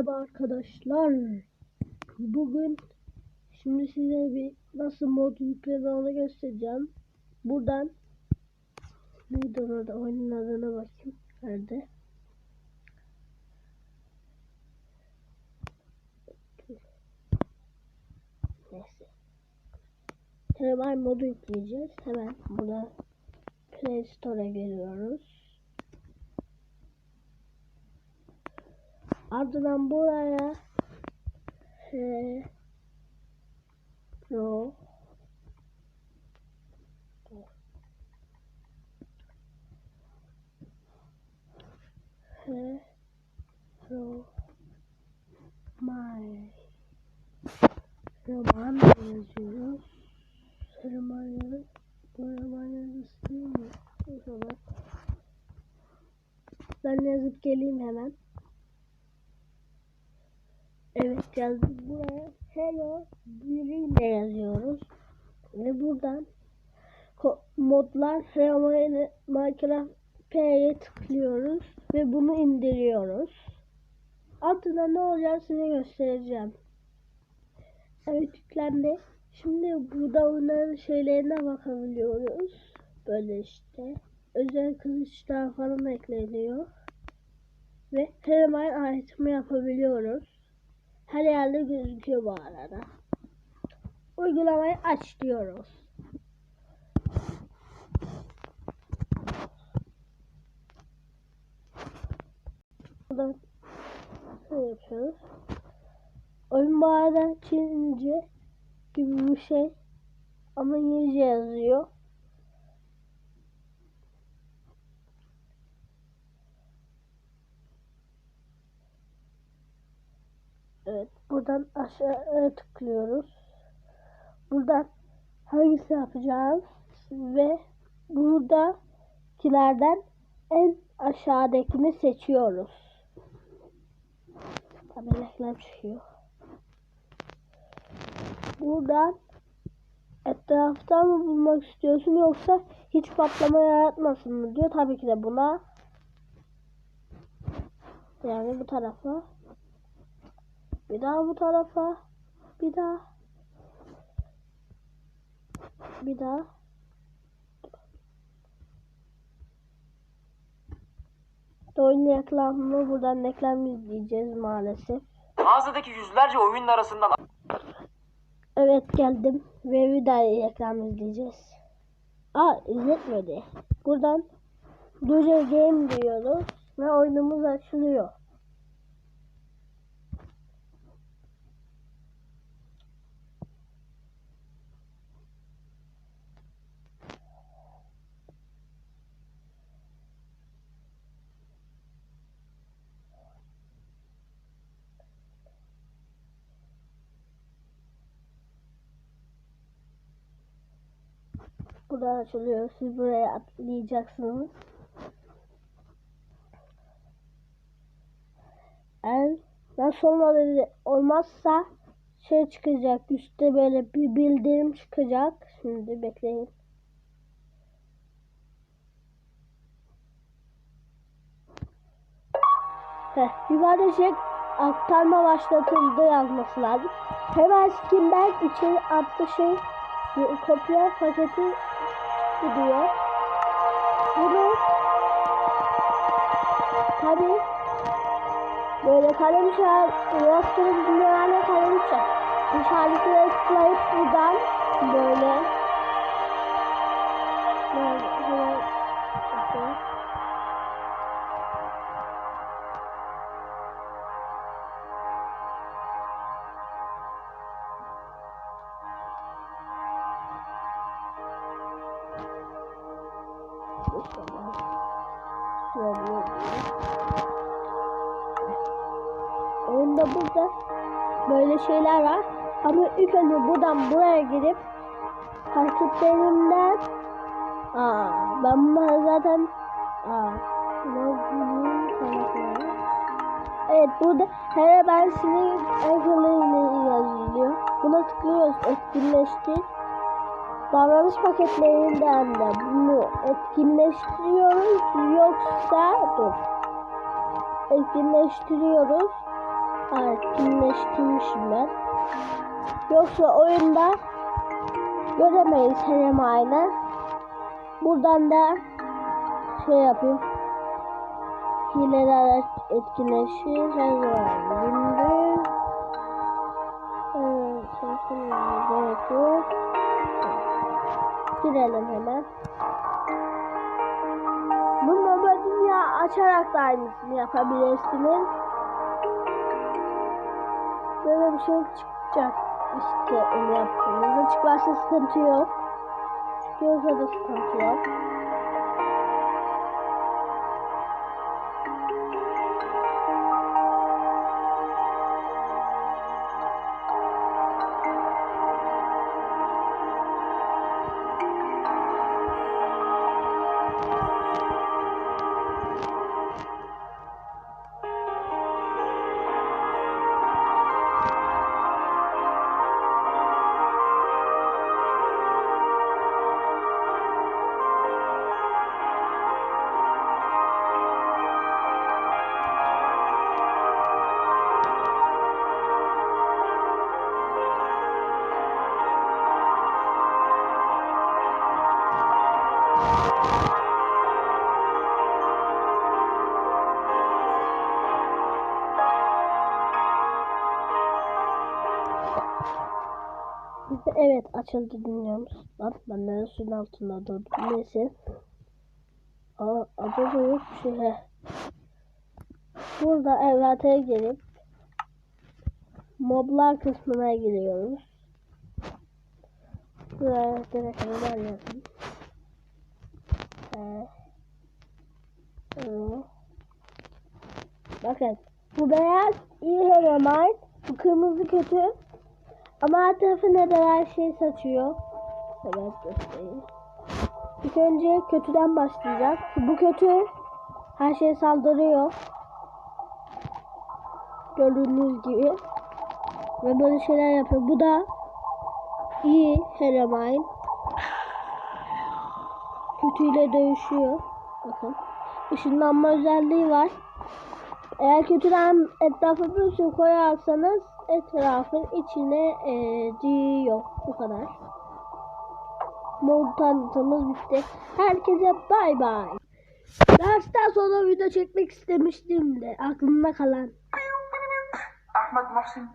Merhaba arkadaşlar. Bugün şimdi size bir nasıl mod yüklenir onu göstereceğim. Buradan neydi orada oyunun adına bakayım. Nerede? Neyse. Termal modu yükleyeceğiz. Hemen burada Play Store'a giriyoruz. Ardından buraya he, pro he, pro my roman yazıyoruz. Roman yazı bu roman yazısı değil mi? Zaman ben yazıp geleyim hemen. Evet yazdım. Buraya hello biriyle yazıyoruz. Ve buradan modlar Hello Minecraft P'ye tıklıyoruz. Ve bunu indiriyoruz. Altında ne olacak size göstereceğim. Evet yüklendi. Şimdi burada onların şeylerine bakabiliyoruz. Böyle işte. Özel kılıçlar falan ekleniyor. Ve hemen item yapabiliyoruz. Her yerde gözüküyor bu arada. Uygulamayı aç diyoruz. Buradan şöyle yapıyoruz. Oyun bu arada Çince gibi bir şey. Ama İngilizce yazıyor. Evet, buradan aşağıya tıklıyoruz. Buradan hangisi yapacağız ve buradakilerden en aşağıdakini seçiyoruz. Reklam çıkıyor. Buradan etraftan mı bulmak istiyorsun yoksa hiç patlama yaratmasın mı diyor. Tabii ki de buna yani bu tarafa bir daha bu tarafa. Bir daha. Bir daha. Oyun reklamını buradan reklam izleyeceğiz maalesef. Mağazadaki yüzlerce oyunun arasından Evet geldim ve bir daha reklam izleyeceğiz. Aa izletmedi. Buradan Doja Game diyoruz ve oyunumuz açılıyor. Burada açılıyor. Siz buraya atlayacaksınız. Eğer nasıl olmadı olmazsa şey çıkacak. Üstte böyle bir bildirim çıkacak. Şimdi bekleyin. Heh, şey aktarma başlatıldı yazması lazım. Hemen Steam'den içeri attı şey kopya paketi gidiyor. Bunu tabi böyle kalem şahı yokturun dünyanın kalem şahı. İşaretine tıklayıp buradan böyle Oyunda burada böyle şeyler var. Ama ilk önce buradan buraya girip hareketlerimden Aa, ben bunları zaten Aa, Evet burada her ben sizin ekranlarıyla yazılıyor. Buna tıklıyoruz etkinleştir. Davranış paketlerinden de bunu etkinleştiriyoruz yoksa dur etkinleştiriyoruz etkinleştirmişim ben. Yoksa oyunda göremeyiz hem aynı. Buradan da şey yapayım. Hileler etkinleşir. Her zaman gündüz. Evet, çalışmamız gerek yok. Girelim hemen. Bu normal dünya açarak da aynısını yapabilirsiniz. Böyle bir şey çıkacak işte onu yaptığınızda. Çıkmazsa sıkıntı yok. Çıkıyorsa da sıkıntı yok. Evet açıldı dünyamız. Lan ben de suyun altında durdum. Neyse. Aa acaba yok bir şey. Heh. Burada evlataya gelip moblar kısmına giriyoruz. Buraya direkt yazın. Ee. Bakın bu beyaz iyi heroin, bu kırmızı kötü. Ama her tarafı neden her şey saçıyor. Hemen göstereyim. İlk önce kötüden başlayacak. Bu kötü. Her şeye saldırıyor. Gördüğünüz gibi. Ve böyle şeyler yapıyor. Bu da iyi Herobrine. Kötüyle dövüşüyor. Bakın. Işınlanma özelliği var. Eğer kötüden etrafa bir koyarsanız etrafın içine ediyor. Bu kadar. Mod tanıtımımız bitti. Herkese bay bay. Dersten sonra video çekmek istemiştim de aklımda kalan. Ahmed Muhsin